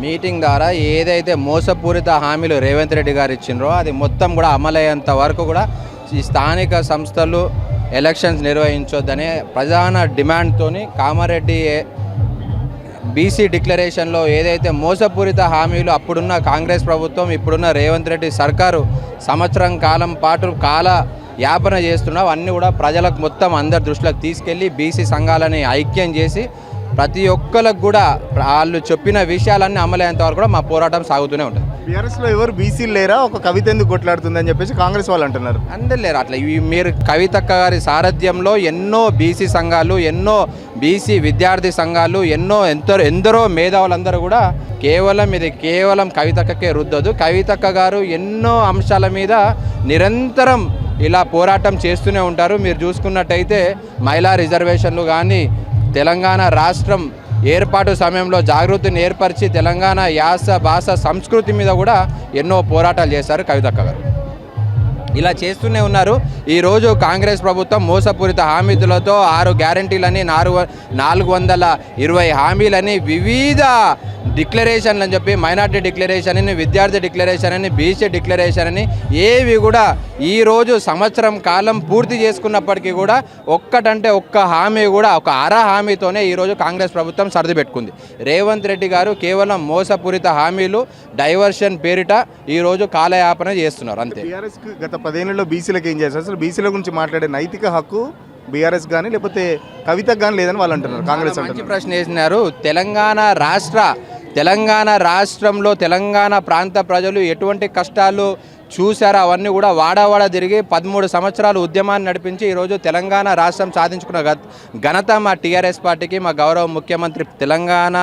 Meeting ద్వారా ఏదైతే మోసపూరిత హామీలు రేవంత్ రెడ్డి గారు ఇచ్చిండ్రో అది మొత్తం కూడా అమలయ్యేంత వరకు కూడా ఈ స్థానిక సంస్థలు ఎలక్షన్స్ నిర్వహించొద్దనే ప్రధాన డిమాండ్తోని కామారెడ్డి బీసీ డిక్లరేషన్లో ఏదైతే మోసపూరిత హామీలు అప్పుడున్న కాంగ్రెస్ ప్రభుత్వం ఇప్పుడున్న రేవంత్ రెడ్డి సర్కారు సంవత్సరం కాలం పాటు కాల యాపన చేస్తున్నావు అన్నీ కూడా ప్రజలకు మొత్తం అందరి దృష్టిలోకి తీసుకెళ్ళి బీసీ సంఘాలని ఐక్యం చేసి ప్రతి ఒక్కరికి కూడా వాళ్ళు చెప్పిన విషయాలన్నీ అమలయ్యేంత వరకు కూడా మా పోరాటం సాగుతూనే ఉంటుంది. బీఆర్ఎస్లో ఎవరు బీసీలు లేరా? ఒక కవిత ఎందుకు కొట్లాడుతుందని చెప్పేసి కాంగ్రెస్ వాళ్ళు అంటున్నారు. అందరు లేరు. అట్లా ఇవి మీరు కవితక్క గారి సారథ్యంలో ఎన్నో బీసీ సంఘాలు ఎన్నో బీసీ విద్యార్థి సంఘాలు ఎన్నో ఎంతో ఎందరో మేధావులందరూ కూడా కేవలం ఇది కేవలం కవితక్కకే రుద్దదు కవితక్క గారు ఎన్నో అంశాల మీద నిరంతరం ఇలా పోరాటం చేస్తూనే ఉంటారు. మీరు చూసుకున్నట్టయితే మహిళా రిజర్వేషన్లు కానీ తెలంగాణ రాష్ట్రం ఏర్పాటు సమయంలో జాగృతిని ఏర్పరిచి తెలంగాణ యాస భాష సంస్కృతి మీద కూడా ఎన్నో పోరాటాలు చేశారు కవితక్క గారు. ఇలా చేస్తూనే ఉన్నారు. ఈరోజు కాంగ్రెస్ ప్రభుత్వం మోసపూరిత హామీలతో ఆరు గ్యారంటీలని నాలుగు నాలుగు వందల ఇరవై హామీలని వివిధ డిక్లరేషన్లు అని చెప్పి మైనార్టీ డిక్లరేషన్ అని విద్యార్థి డిక్లరేషన్ అని బీసీ డిక్లరేషన్ అని ఏవి కూడా ఈరోజు సంవత్సరం కాలం పూర్తి చేసుకున్నప్పటికీ కూడా ఒక్కటంటే ఒక్క హామీ కూడా ఒక అర హామీతోనే ఈరోజు కాంగ్రెస్ ప్రభుత్వం సర్ది పెట్టుకుంది. రేవంత్ రెడ్డి గారు కేవలం మోసపూరిత హామీలు డైవర్షన్ పేరిట ఈరోజు కాలయాపన చేస్తున్నారు అంతే. గత పదేళ్ళలో బీసీలకు ఏం చేస్తారు అసలు బీసీల గురించి మాట్లాడే నైతిక హక్కు బీఆర్ఎస్ కానీ లేకపోతే కవితకు కానీ లేదని వాళ్ళు అంటున్నారు కాంగ్రెస్ మంచి అంటున్నారు. ప్రశ్న వేసినారు. తెలంగాణ రాష్ట్ర తెలంగాణ రాష్ట్రంలో తెలంగాణ ప్రాంత ప్రజలు ఎటువంటి కష్టాలు చూశారో అవన్నీ కూడా వాడవాడ తిరిగి పదమూడు సంవత్సరాలు ఉద్యమాన్ని నడిపించి ఈరోజు తెలంగాణ రాష్ట్రం సాధించుకున్న ఘనత మా టీఆర్ఎస్ పార్టీకి మా గౌరవ ముఖ్యమంత్రి తెలంగాణ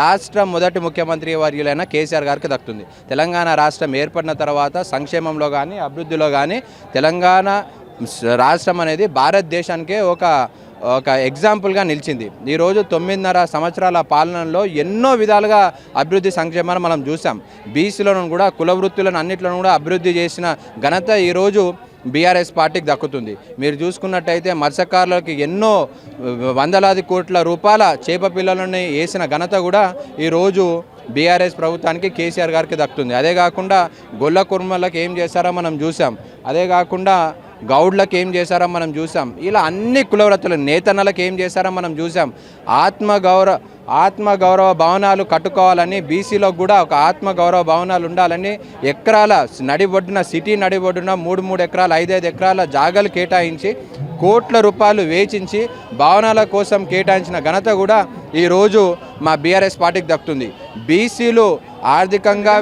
రాష్ట్ర మొదటి ముఖ్యమంత్రి వర్యులైన కేసీఆర్ గారికి దక్కుతుంది. తెలంగాణ రాష్ట్రం ఏర్పడిన తర్వాత సంక్షేమంలో కానీ అభివృద్ధిలో కానీ తెలంగాణ రాష్ట్రం అనేది భారతదేశానికే ఒక ఒక ఎగ్జాంపుల్గా నిలిచింది. ఈరోజు తొమ్మిదిన్నర సంవత్సరాల పాలనలో ఎన్నో విధాలుగా అభివృద్ధి సంక్షేమాన్ని మనం చూసాం. బీసీలను కూడా కుల వృత్తులను అన్నిట్లను కూడా అభివృద్ధి చేసిన ఘనత ఈరోజు బీఆర్ఎస్ పార్టీకి దక్కుతుంది. మీరు చూసుకున్నట్టయితే మత్స్యకారులకి ఎన్నో వందలాది కోట్ల రూపాయల చేప పిల్లలని వేసిన ఘనత కూడా ఈరోజు బీఆర్ఎస్ ప్రభుత్వానికి కేసీఆర్ గారికి దక్కుతుంది. అదే కాకుండా గొల్ల కుర్మలకు ఏం చేశారో మనం చూసాం. అదే కాకుండా గౌడ్లకు ఏం చేశారో మనం చూసాం ఇలా అన్ని కులవ్రతులు నేతన్నలకు ఏం చేశారో మనం చూసాం ఆత్మ గౌరవ భవనాలు కట్టుకోవాలని బీసీలో కూడా ఒక ఆత్మగౌరవ భవనాలు ఉండాలని ఎకరాల నడిబొడ్డున సిటీ నడిబొడ్డున మూడు మూడు ఎకరాలు ఐదైదు ఎకరాల జాగాలు కేటాయించి కోట్ల రూపాయలు వేచించి భవనాల కోసం కేటాయించిన ఘనత కూడా ఈరోజు మా బీఆర్ఎస్ పార్టీకి దక్కుతుంది. బీసీలు ఆర్థికంగా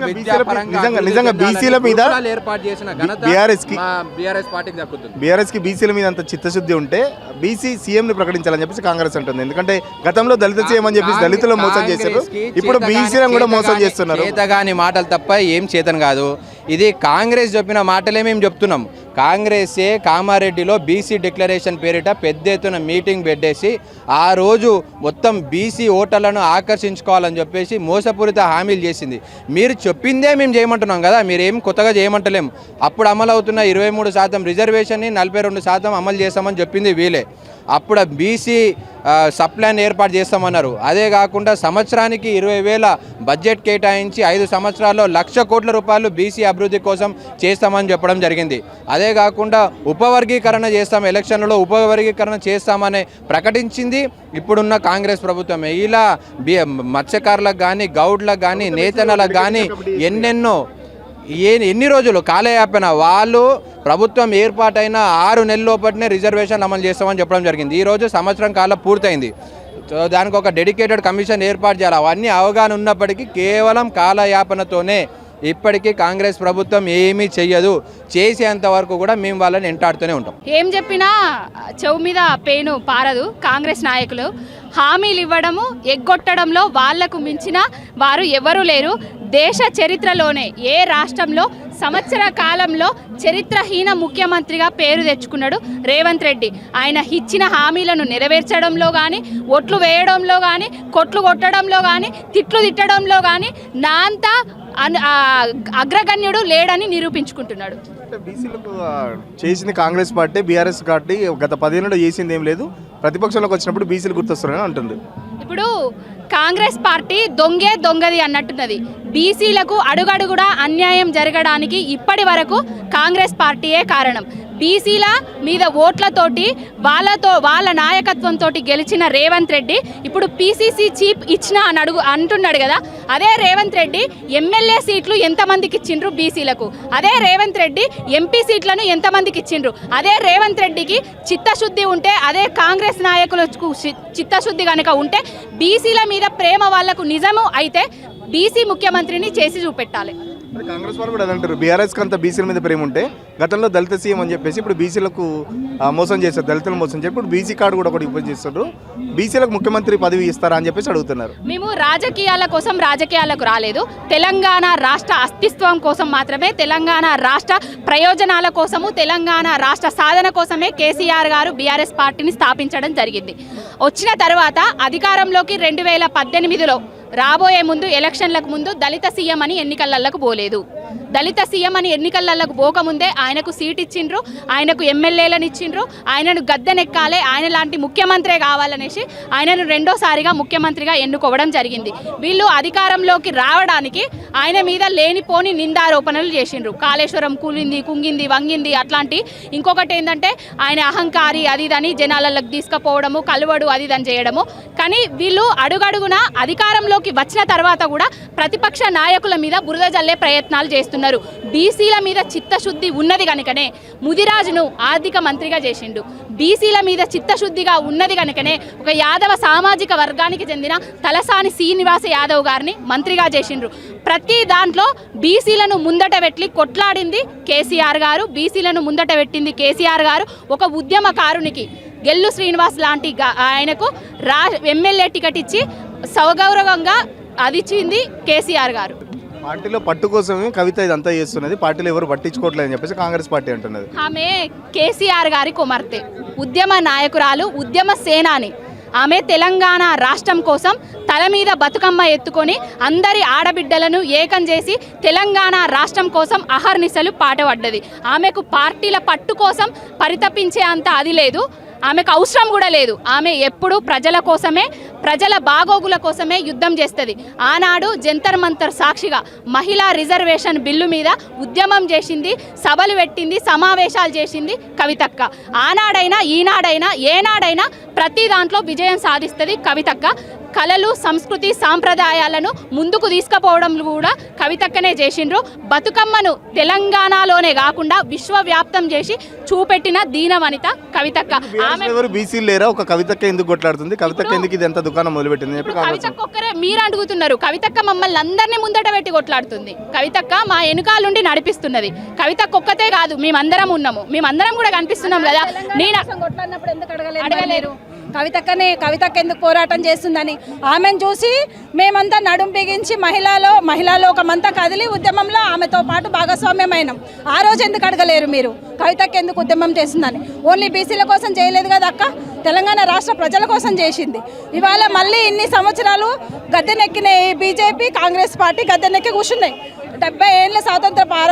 నిజంగా బీసీల మీద ఏర్పాటు చేసిన BRS కి- బీఆర్ఎస్ పార్టీకి దక్కుతుంది. బీఆర్ఎస్కి బీసీల మీద అంత చిత్తశుద్ధి ఉంటే బీసీ సీఎంని ప్రకటించాలని చెప్పేసి కాంగ్రెస్ అంటుంది. ఎందుకంటే గతంలో దళిత సీఎం అని చెప్పేసి దళితులు మోసం చేశారు. ఇప్పుడు బీసీలను కూడా మోసం చేస్తున్నారు. చేతగాని మాటలు తప్ప ఏం చేతను కాదు. ఇది కాంగ్రెస్ చెప్పిన మాటలే మేము చెప్తున్నాం. కాంగ్రెసే కామారెడ్డిలో బీసీ డిక్లరేషన్ పేరిట పెద్ద ఎత్తున మీటింగ్ పెట్టేసి ఆ రోజు మొత్తం బీసీ ఓటర్లను ఆకర్షించుకోవాలని చెప్పేసి మోసపూరిత హామీలు చేసింది. మీరు చెప్పిందే మేము చేయమంటున్నాం కదా మీరేం కొత్తగా చేయమంటలేం. అప్పుడు అమలు అవుతున్న ఇరవై మూడు శాతం రిజర్వేషన్ని నలభై రెండు శాతం అమలు చేస్తామని చెప్పింది వీలే అప్పుడు బీసీ సప్లైని ఏర్పాటు చేస్తామన్నారు. అదే కాకుండా సంవత్సరానికి ఇరవై వేల బడ్జెట్ కేటాయించి ఐదు సంవత్సరాల్లో లక్ష కోట్ల రూపాయలు బీసీ అభివృద్ధి కోసం చేస్తామని చెప్పడం జరిగింది. అదే కాకుండా ఉపవర్గీకరణ చేస్తాం ఎలక్షన్లలో ఉపవర్గీకరణ చేస్తామని ప్రకటించింది ఇప్పుడున్న కాంగ్రెస్ ప్రభుత్వమే. ఇలా బి మత్స్యకారులకు కానీ గౌడ్లకు కానీ నేతనలకు కానీ ఎన్నెన్నో ఏ ఎన్ని రోజులు కాలయాపన? వాళ్ళు ప్రభుత్వం ఏర్పాటైన ఆరు నెలల లోపలనే రిజర్వేషన్ అమలు చేస్తామని చెప్పడం జరిగింది. ఈరోజు సంవత్సరం కాలం పూర్తయింది. దానికి ఒక డెడికేటెడ్ కమిషన్ ఏర్పాటు చేయాలి. అవన్నీ అవగాహన ఉన్నప్పటికీ కేవలం కాలయాపనతోనే ఇప్పటికీ కాంగ్రెస్ ప్రభుత్వం ఏమీ చెయ్యదు. చేసేంత వరకు కూడా మేము వాళ్ళని ఎంటాడుతూనే ఉంటాం. ఏం చెప్పినా చెవు మీద పేను పారదు కాంగ్రెస్ నాయకులు. హామీలు ఇవ్వడము ఎగ్గొట్టడంలో వాళ్ళకు మించిన వారు ఎవరూ లేరు. దేశ చరిత్రలోనే ఏ రాష్ట్రంలో సంవత్సర కాలంలో చరిత్రహీన ముఖ్యమంత్రిగా పేరు తెచ్చుకున్నాడు రేవంత్ రెడ్డి. ఆయన ఇచ్చిన హామీలను నెరవేర్చడంలో కానీ ఒట్లు వేయడంలో కానీ కొట్లు కొట్టడంలో కానీ తిట్లు తిట్టడంలో కానీ నా అంతా అన్- అగ్రగణ్యుడు లేడని నిరూపించుకుంటున్నాడు. చేసింది కాంగ్రెస్ పార్టీ బీఆర్ఎస్ పార్టీ గత పదేళ్ళలో చేసింది ఏం లేదు. ప్రతిపక్షంలోకి వచ్చినప్పుడు బీసీలు గుర్తొస్తున్నారని అంటుంది. ఇప్పుడు కాంగ్రెస్ పార్టీ దొంగే దొంగది అన్నట్టున్నది. బీసీలకు అడుగడుగుడా అన్యాయం జరగడానికి ఇప్పటి వరకు కాంగ్రెస్ పార్టీయే కారణం. బీసీల మీద ఓట్లతోటి వాళ్ళతో వాళ్ళ నాయకత్వంతో గెలిచిన రేవంత్ రెడ్డి ఇప్పుడు పీసీసీ చీఫ్ ఇచ్చిన అని అడుగు అంటున్నాడు కదా. అదే రేవంత్ రెడ్డి ఎమ్మెల్యే సీట్లు ఎంతమందికి ఇచ్చిండ్రు బీసీలకు? అదే రేవంత్ రెడ్డి ఎంపీ సీట్లను ఎంతమందికి ఇచ్చిండ్రు? అదే రేవంత్ రెడ్డికి చిత్తశుద్ధి ఉంటే అదే కాంగ్రెస్ నాయకులకు చిత్తశుద్ధి కనుక ఉంటే బీసీల మీద ప్రేమ వాళ్ళకు నిజము అయితే బీసీ ముఖ్యమంత్రిని చేసి చూపెట్టాలి. మరి కాంగ్రెస్ వాళ్ళు కూడా అదంటారు. బీఆర్ఎస్కి అంత బీసీల మీద ప్రేమ ఉంటే గతంలో దళిత సీఎం అని చెప్పేసి ఇప్పుడు బీసీలకు మోసం చేస్తారు దళితులు మోసం చేసి ఇప్పుడు బీసీ కార్డు కూడా ఒకటి ఇవ్వ చేస్తారు బీసీలకు ముఖ్యమంత్రి పదవి ఇస్తారా అని చెప్పేసి అడుగుతున్నారు. మేము రాజకీయాల కోసం రాజకీయాలకు రాలేదు. తెలంగాణ రాష్ట్ర అస్తిత్వం కోసం మాత్రమే తెలంగాణ రాష్ట్ర ప్రయోజనాల కోసము తెలంగాణ రాష్ట్ర సాధన కోసమే కేసీఆర్ గారు బీఆర్ఎస్ పార్టీని స్థాపించడం జరిగింది. వచ్చిన తర్వాత అధికారంలోకి రెండు వేల పద్దెనిమిదిలో రాబోయే ముందు ఎలక్షన్లకు ముందు దళిత సీఎం అని ఎన్నికలకు పోలేదు. దళిత సీఎం అని ఎన్నికలకు పోకముందే ఆయనకు సీట్ ఇచ్చిండ్రు ఆయనకు ఎమ్మెల్యేలను ఇచ్చిండ్రు ఆయనను గద్దెనెక్కాలే ఆయన లాంటి ముఖ్యమంత్రే కావాలనేసి ఆయనను రెండోసారిగా ముఖ్యమంత్రిగా ఎన్నుకోవడం జరిగింది. వీళ్ళు అధికారంలోకి రావడానికి ఆయన మీద లేనిపోని నిందారోపణలు చేసిండ్రు. కాళేశ్వరం కూలింది కుంగింది వంగింది అట్లాంటి ఇంకొకటి ఏంటంటే ఆయన అహంకారి అది ఇదని జనాలలోకి తీసుకుపోవడము కలువడు అది ఇదని చేయడము. కానీ వీళ్ళు అడుగడుగున అధికారంలోకి వచ్చిన తర్వాత కూడా ప్రతిపక్ష నాయకుల మీద బురద జల్లే ప్రయత్నాలు చేస్తున్నారు. బీసీల మీద చిత్తశుద్ధి ఉన్నది కనుకనే ముదిరాజును ఆర్థిక మంత్రిగా చేసిండు. బీసీల మీద చిత్తశుద్ధిగా ఉన్నది కనుకనే ఒక యాదవ సామాజిక వర్గానికి చెందిన తలసాని శ్రీనివాస యాదవ్ గారిని మంత్రిగా చేసిండ్రు. ప్రతి దాంట్లో బీసీలను ముందట పెట్టి కొట్లాడింది కేసీఆర్ గారు బీసీలను ముందట పెట్టింది కేసీఆర్ గారు ఒక ఉద్యమకారునికి. గెల్లు శ్రీనివాస్ లాంటి ఆయనకు రా ఎమ్మెల్యే టికెట్ ఇచ్చి సౌగౌరవంగా అది ఇచ్చింది కేసీఆర్ గారు. పార్టీలో పట్టు కోసమే కవిత ఇదంతా చేస్తున్నది. పార్టీలో ఎవరు పట్టించుకోవట్లేదు అని చెప్పేసి కాంగ్రెస్ పార్టీ అంటున్నది. ఆమె కేసీఆర్ గారి కుమార్తె ఉద్యమ నాయకురాలు ఉద్యమ సేనాని. ఆమె తెలంగాణ రాష్ట్రం కోసం తల మీద బతుకమ్మ ఎత్తుకొని అందరి ఆడబిడ్డలను ఏకం చేసి తెలంగాణ రాష్ట్రం కోసం అహర్నిశలు పాటపడ్డది ఆమెకు పార్టీల పట్టు కోసం పరితపించే అంత అది లేదు. ఆమెకు అవసరం కూడా లేదు. ఆమె ఎప్పుడు ప్రజల కోసమే ప్రజల బాగోగుల కోసమే యుద్ధం చేస్తుంది. ఆనాడు జంతర్ మంతర్ సాక్షిగా మహిళా రిజర్వేషన్ బిల్లు మీద ఉద్యమం చేసింది సభలు పెట్టింది సమావేశాలు చేసింది కవితక్క. ఆనాడైనా ఈనాడైనా ఏనాడైనా ప్రతి దాంట్లో విజయం సాధిస్తుంది కవితక్క. కళలు సంస్కృతి సాంప్రదాయాలను ముందుకు తీసుకుపోవడం కూడా కవితక్కనే చేసిండ్రు. బతుకమ్మను తెలంగాణలోనే కాకుండా విశ్వవ్యాప్తం చేసి చూపెట్టిన దీనవనిత కవితక్క. ఆమె ఎవరు? బీసీలు లేరా? ఒక కవితక్క ఎందుకు కొట్లాడుతుంది? కవితక్క ఎందుకు ఇది ఎంత దుకాణం మొదలుపెట్టింది? కవితక్క ఒక్కరే మీరు అడుగుతున్నారు. కవితక్క మమ్మల్ని అందరినీ ముందట పెట్టి కొట్లాడుతుంది. కవితక్క మా వెనుకాలుండి నడిపిస్తున్నది. కవితక్క ఒక్కతే కాదు మేమందరం ఉన్నాము. మేమందరం కూడా కనిపిస్తున్నాం కదా. నేను కోసం కొట్లాడినప్పుడు ఎందుకు అడగలేదు అడగలేరు. కవితక్కనే కవితక్క ఎందుకు పోరాటం చేస్తుందని. ఆమెను చూసి మేమంతా నడుం బిగించి మహిళలో మహిళా లోకమంతా కదిలి ఉద్యమంలో ఆమెతో పాటు భాగస్వామ్యమైనాం. ఆ రోజు ఎందుకు అడగలేరు మీరు? కవితక్క ఎందుకు ఉద్యమం చేస్తుందని. ఓన్లీ బీసీల కోసం చేయలేదు కదా అక్క? తెలంగాణ రాష్ట్ర ప్రజల కోసం చేసింది. ఇవాళ మళ్ళీ ఇన్ని సంవత్సరాలు గద్దెనెక్కిన బీజేపీ కాంగ్రెస్ పార్టీ గద్దెనెక్కి కూర్చున్నాయి. డెబ్బై ఏళ్ళ స్వాతంత్ర పార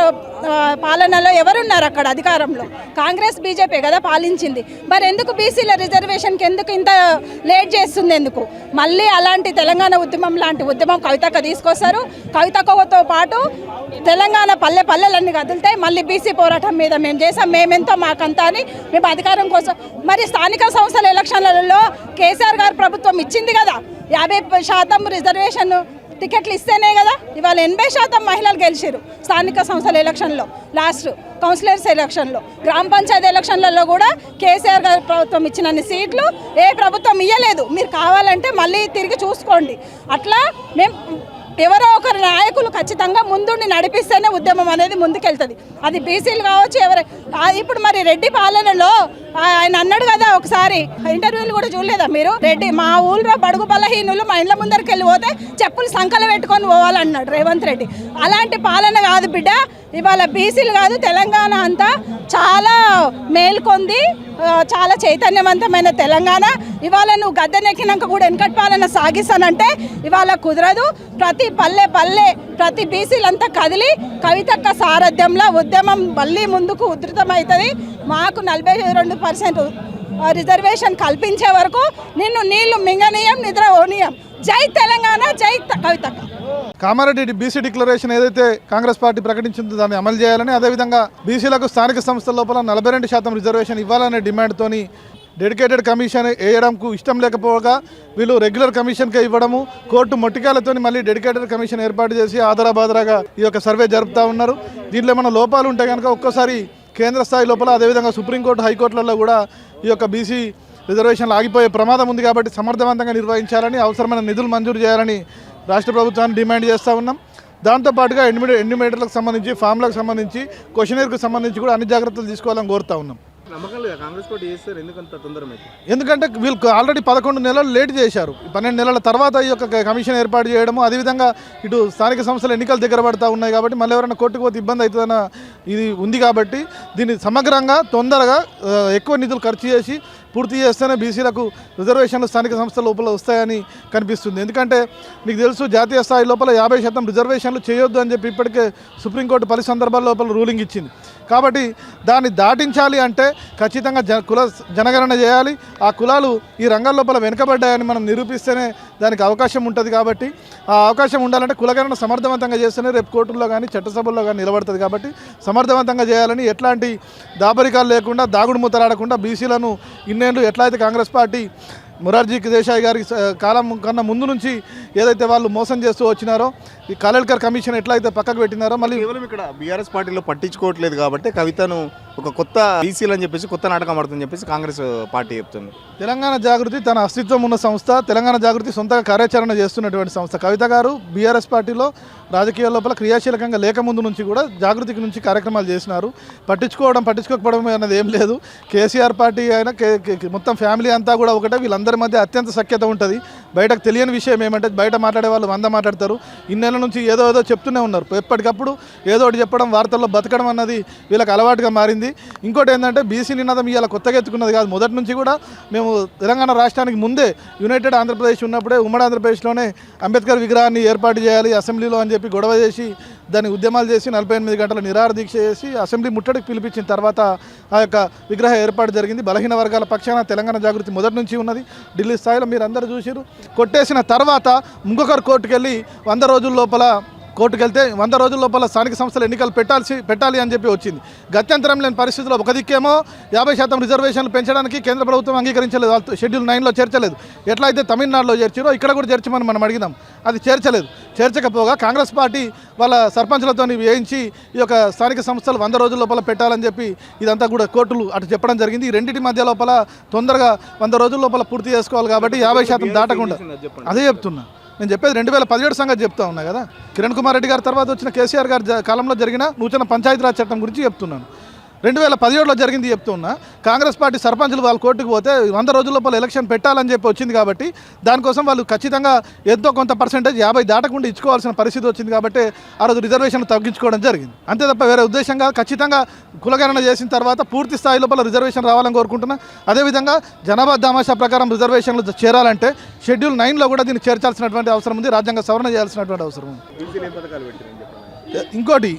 పాలనలో ఎవరున్నారు అక్కడ అధికారంలో? కాంగ్రెస్ బీజేపీ కదా పాలించింది. మరి ఎందుకు బీసీల రిజర్వేషన్కి ఎందుకు ఇంత లేట్ చేస్తుంది ఎందుకు? మళ్ళీ అలాంటి తెలంగాణ ఉద్యమం లాంటి ఉద్యమం కవితక తీసుకొస్తారు. కవితకతో పాటు తెలంగాణ పల్లె పల్లెలన్నీ కదులుతాయి మళ్ళీ బీసీ పోరాటం మీద మేము చేసాం మేమెంతో మాకంతా అని మేము అధికారం కోసం మరి స్థానిక సంస్థల ఎలక్షన్లలో కేసీఆర్ గారు ప్రభుత్వం ఇచ్చింది కదా. యాభై శాతం రిజర్వేషన్ టికెట్లు ఇస్తేనే కదా ఇవాళ ఎనభై శాతం మహిళలు గెలిచారు స్థానిక సంస్థల ఎలక్షన్లో. లాస్ట్ కౌన్సిలర్స్ ఎలక్షన్లో. గ్రామ పంచాయతీ ఎలక్షన్లలో కూడా కేసీఆర్ గారి ప్రభుత్వం ఇచ్చినన్ని సీట్లు ఏ ప్రభుత్వం ఇవ్వలేదు మీరు కావాలంటే మళ్ళీ తిరిగి చూసుకోండి. అట్లా మేము ఎవరో ఒకరు నాయకులు ఖచ్చితంగా ముందుండి నడిపిస్తేనే ఉద్యమం అనేది ముందుకెళ్తుంది. అది బీసీలు కావచ్చు ఎవరు ఇప్పుడు మరి రెడ్డి పాలనలో ఆయన అన్నాడు కదా ఒకసారి ఇంటర్వ్యూలు కూడా చూడలేదా మీరు? రెడ్డి మా ఊళ్ళో బడుగు బలహీనులు మా ఇండ్ల ముందరికి వెళ్ళిపోతే చెప్పులు సంకలు పెట్టుకొని పోవాలన్నాడు రేవంత్ రెడ్డి. అలాంటి పాలన కాదు బిడ్డ. ఇవాళ బీసీలు కాదు తెలంగాణ అంతా చాలా మేల్కొంది చాలా చైతన్యవంతమైన తెలంగాణ. ఇవాళ నువ్వు గద్దెనెక్కినాక కూడా వెనకటి పాలన సాగిస్తానంటే ఇవాళ కుదరదు. ప్రతి పల్లె పల్లె ప్రతి బీసీలంతా కదిలి కవితక్క సారథ్యంలో ఉద్యమం మళ్ళీ ముందుకు ఉధృతమవుతుంది. మాకు నలభై రెండు పర్సెంట్ రిజర్వేషన్ కల్పించే వరకు నిన్ను నీళ్ళు మింగనీయం నిద్ర ఓనీయం జై తెలంగాణ జై కవిత. కామారెడ్డి బీసీ డిక్లరేషన్ ఏదైతే కాంగ్రెస్ పార్టీ ప్రకటించిందో దాన్ని అమలు చేయాలని అదేవిధంగా బీసీలకు స్థానిక సంస్థల లోపల నలభై రెండు శాతం రిజర్వేషన్ ఇవ్వాలనే డిమాండ్తోని డెడికేటెడ్ కమిషన్ వేయడంకు ఇష్టం లేకపోగా వీళ్ళు రెగ్యులర్ కమిషన్కే ఇవ్వడము కోర్టు మొట్టికాలతో మళ్ళీ డెడికేటెడ్ కమిషన్ ఏర్పాటు చేసి ఆధారాబాదరాగా ఈ యొక్క సర్వే జరుపుతూ ఉన్నారు. దీంట్లో ఏమైనా లోపాలు ఉంటే కనుక ఒక్కోసారి కేంద్ర స్థాయి లోపల అదేవిధంగా సుప్రీంకోర్టు హైకోర్టులలో కూడా ఈ యొక్క బీసీ రిజర్వేషన్లు ఆగిపోయే ప్రమాదం ఉంది కాబట్టి సమర్థవంతంగా నిర్వహించాలని అవసరమైన నిధులు మంజూరు చేయాలని రాష్ట్ర ప్రభుత్వాన్ని డిమాండ్ చేస్తూ ఉన్నాం. దాంతోపాటుగా ఎండిమీ ఎండిమీటర్లకు సంబంధించి ఫామ్లకు సంబంధించి క్వశ్చనర్కు సంబంధించి కూడా అన్ని జాగ్రత్తలు తీసుకోవాలని కోరుతా ఉన్నాం. నమ్మకం లేదా. కాంగ్రెస్ పార్టీ చేస్తారు. ఎందుకంత తొందర ఎందుకంటే వీళ్ళు ఆల్రెడీ పదకొండు నెలలు లేట్ చేశారు. ఈ పన్నెండు నెలల తర్వాత ఈ యొక్క కమిషన్ ఏర్పాటు చేయడము అదేవిధంగా ఇటు స్థానిక సంస్థల ఎన్నికలు దగ్గర పడుతూ ఉన్నాయి కాబట్టి మళ్ళీ ఎవరైనా కోర్టుకు పోతే ఇబ్బంది అవుతుందన్న ఇది ఉంది కాబట్టి దీన్ని సమగ్రంగా తొందరగా ఎక్కువ నిధులు ఖర్చు చేసి పూర్తి చేస్తేనే బీసీలకు రిజర్వేషన్లు స్థానిక సంస్థల లోపల వస్తాయని కనిపిస్తుంది. ఎందుకంటే మీకు తెలుసు జాతీయ స్థాయి లోపల యాభై శాతం రిజర్వేషన్లు చేయొద్దు అని చెప్పి ఇప్పటికే సుప్రీంకోర్టు పలు సందర్భాల లోపల రూలింగ్ ఇచ్చింది. కాబట్టి దాన్ని దాటించాలి అంటే ఖచ్చితంగా జ కుల జనగణన చేయాలి. ఆ కులాలు ఈ రంగం లోపల వెనుకబడ్డాయని మనం నిరూపిస్తేనే దానికి అవకాశం ఉంటుంది కాబట్టి ఆ అవకాశం ఉండాలంటే కులగణన సమర్థవంతంగా చేస్తేనే రేపు కోర్టుల్లో కానీ చట్టసభల్లో కానీ నిలబడుతుంది కాబట్టి సమర్థవంతంగా చేయాలని ఎట్లాంటి దాపరికాలు లేకుండా దాగుడు మూతలాడకుండా బీసీలను ఇన్నేళ్ళు ఎట్లా అయితే కాంగ్రెస్ పార్టీ మురార్జీ దేశాయ్ గారి స- కాలం కన్నా ముందు నుంచి ఏదైతే వాళ్ళు మోసం చేస్తూ వచ్చినారో ఈ కాలేల్కర్ కమిషన్ ఎట్లయితే పక్కకు పెట్టినారో మళ్ళీ కేవలం ఇక్కడ బీఆర్ఎస్ పార్టీలో పట్టించుకోవట్లేదు కాబట్టి కవితను ఒక కొత్త బీసీలు అని చెప్పేసి కొత్త నాటకం ఆడుతుందని చెప్పేసి కాంగ్రెస్ పార్టీ చెప్తుంది. తెలంగాణ జాగృతి తన అస్తిత్వం ఉన్న సంస్థ తెలంగాణ జాగృతి సొంతగా కార్యాచరణ చేస్తున్నటువంటి సంస్థ. కవిత గారు బీఆర్ఎస్ పార్టీలో రాజకీయ లోపల క్రియాశీలకంగా లేకముందు నుంచి కూడా జాగృతికి నుంచి కార్యక్రమాలు చేసినారు. పట్టించుకోవడం పట్టించుకోకపోవడం అనేది ఏం లేదు. కేసీఆర్ పార్టీ అయినా కే- మొత్తం ఫ్యామిలీ అంతా కూడా ఒకటే. వీళ్ళందరి మధ్య అత్యంత సఖ్యత ఉంటుంది. బయటకు తెలియని విషయం ఏమంటే బయట మాట్లాడే వాళ్ళు వంద మాట్లాడతారు. ఇన్నేళ్ళ నుంచి ఏదో ఏదో చెప్తూనే ఉన్నారు. ఎప్పటికప్పుడు ఏదో ఒకటి చెప్పడం వార్తల్లో బతకడం అన్నది వీళ్ళకి అలవాటుగా మారింది. ఇంకోటి ఏంటంటే బీసీ నినాదం ఇవాళ కొత్తగా ఎత్తుకున్నది కాదు. మొదటి నుంచి కూడా మేము తెలంగాణ రాష్ట్రానికి ముందే యునైటెడ్ ఆంధ్రప్రదేశ్ ఉన్నప్పుడే ఉమ్మడి ఆంధ్రప్రదేశ్లోనే అంబేద్కర్ విగ్రహాన్ని ఏర్పాటు చేయాలి అసెంబ్లీలో అని చెప్పి గొడవ చేసి దాన్ని ఉద్యమాలు చేసి నలభై ఎనిమిది గంటల నిరాహార దీక్ష చేసి అసెంబ్లీ ముట్టడికి పిలిపించిన తర్వాత ఆ యొక్క విగ్రహ ఏర్పాటు జరిగింది. బలహీన వర్గాల పక్షాన తెలంగాణ జాగృతి మొదటి నుంచి ఉన్నది. ఢిల్లీ స్థాయిలో మీరు అందరూ చూసారు కొట్టేసిన తర్వాత ఇంకొకరు కోర్టుకెళ్ళి వంద రోజుల లోపల కోర్టుకు వెళ్తే వంద రోజుల లోపల స్థానిక సంస్థలు ఎన్నికలు పెట్టాల్సి పెట్టాలి అని చెప్పి వచ్చింది. గత్యంతరం లేని పరిస్థితుల్లో ఒక దిక్కేమో యాభై శాతం రిజర్వేషన్లు పెంచడానికి కేంద్ర ప్రభుత్వం అంగీకరించలేదు. వాళ్ళు షెడ్యూల్ నైన్లో చేర్చలేదు. ఎట్లా అయితే తమిళనాడులో చేర్చారో ఇక్కడ కూడా చేర్చమని మనం అడిగినాం. అది చేర్చలేదు. చేర్చకపోగా కాంగ్రెస్ పార్టీ వాళ్ళ సర్పంచ్లతో వేయించి ఈ యొక్క స్థానిక సంస్థలు వంద రోజుల లోపల పెట్టాలని చెప్పి ఇదంతా కూడా కోర్టులు అటు చెప్పడం జరిగింది. ఈ రెండింటి మధ్య లోపల తొందరగా వంద రోజుల లోపల పూర్తి చేసుకోవాలి కాబట్టి యాభై శాతం దాటకుండా. అదే చెప్తున్నా. నేను చెప్పేది రెండు వేల పదిహేడు సంగతి చెప్తా ఉన్నా కదా. కిరణ్ కుమార్ రెడ్డి గారి తర్వాత వచ్చిన కేసీఆర్ గారి కాలంలో జరిగిన నూతన పంచాయతీరాజ్ చట్టం గురించి చెప్తున్నాను. రెండు వేల పదిహేడులో జరిగింది చెప్తున్నా కాంగ్రెస్ పార్టీ సర్పంచులు వాళ్ళ కోర్టుకు పోతే వంద రోజుల లోపల ఎలక్షన్ పెట్టాలని చెప్పి వచ్చింది కాబట్టి దానికోసం వాళ్ళు ఖచ్చితంగా ఎంతో కొంత పర్సెంటేజ్ యాభై దాటకుండా ఇచ్చుకోవాల్సిన పరిస్థితి వచ్చింది కాబట్టి ఆ రోజు రిజర్వేషన్ తగ్గించుకోవడం జరిగింది. అంతే తప్ప వేరే ఉద్దేశంగా ఖచ్చితంగా కులగణన చేసిన తర్వాత పూర్తి స్థాయి లోపల రిజర్వేషన్ రావాలని కోరుకుంటున్నా. అదేవిధంగా జనాభా దామాషా ప్రకారం రిజర్వేషన్లు చేరాలంటే షెడ్యూల్ నైన్లో కూడా దీన్ని చేర్చాల్సినటువంటి అవసరం ఉంది. రాజ్యాంగ సవరణ చేయాల్సినటువంటి అవసరం ఉంది. ఇంకోటి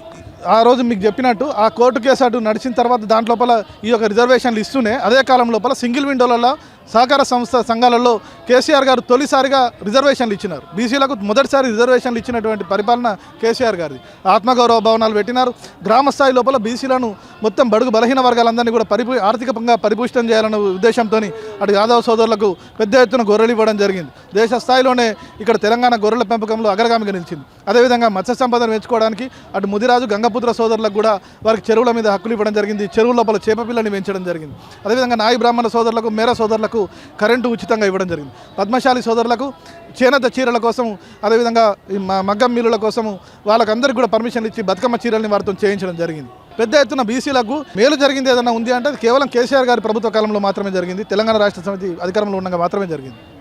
ఆ రోజు మీకు చెప్పినట్టు ఆ కోర్టు కేసు అటు నడిచిన తర్వాత దాంట్లోపల ఈ యొక్క రిజర్వేషన్లు ఇస్తూనే అదే కాలం లోపల సింగిల్ విండోలలో సహకార సంస్థ సంఘాలలో కేసీఆర్ గారు తొలిసారిగా రిజర్వేషన్లు ఇచ్చినారు. బీసీలకు మొదటిసారి రిజర్వేషన్లు ఇచ్చినటువంటి పరిపాలన కేసీఆర్ గారిది. ఆత్మగౌరవ భవనాలు పెట్టినారు. గ్రామ స్థాయి లోపల బీసీలను మొత్తం బడుగు బలహీన వర్గాలందరినీ కూడా పరిపూ ఆర్థికంగా పరిపుష్టం చేయాలన్న ఉద్దేశంతో అటు యాదవ సోదరులకు పెద్ద ఎత్తున గొర్రెలు ఇవ్వడం జరిగింది. దేశ స్థాయిలోనే ఇక్కడ తెలంగాణ గొర్రెల పెంపకంలో అగ్రగామిగా నిలిచింది. అదేవిధంగా మత్స్య సంపదను పెంచుకోవడానికి అటు ముదిరాజు గంగపుత్ర సోదరులకు కూడా వారికి చెరువుల మీద హక్కులు ఇవ్వడం జరిగింది. చెరువు లోపల చేప పిల్లని పెంచడం జరిగింది. అదేవిధంగా నాయి బ్రాహ్మణ సోదరులకు మేర సోదరులకు కరెంటు ఉచితంగా ఇవ్వడం జరిగింది. పద్మశాలి సోదరులకు చేనేత చీరల కోసం అదేవిధంగా మగ్గం మిల్లుల కోసము వాళ్ళకందరికీ కూడా పర్మిషన్లు ఇచ్చి బతుకమ్మ చీరల్ని వారితో చేయించడం జరిగింది. పెద్ద ఎత్తున బీసీలకు మేలు జరిగింది ఏదైనా ఉంది అంటే కేవలం కేసీఆర్ గారి ప్రభుత్వ కాలంలో మాత్రమే జరిగింది. తెలంగాణ రాష్ట్ర సమితి అధికారంలో ఉండగా మాత్రమే జరిగింది.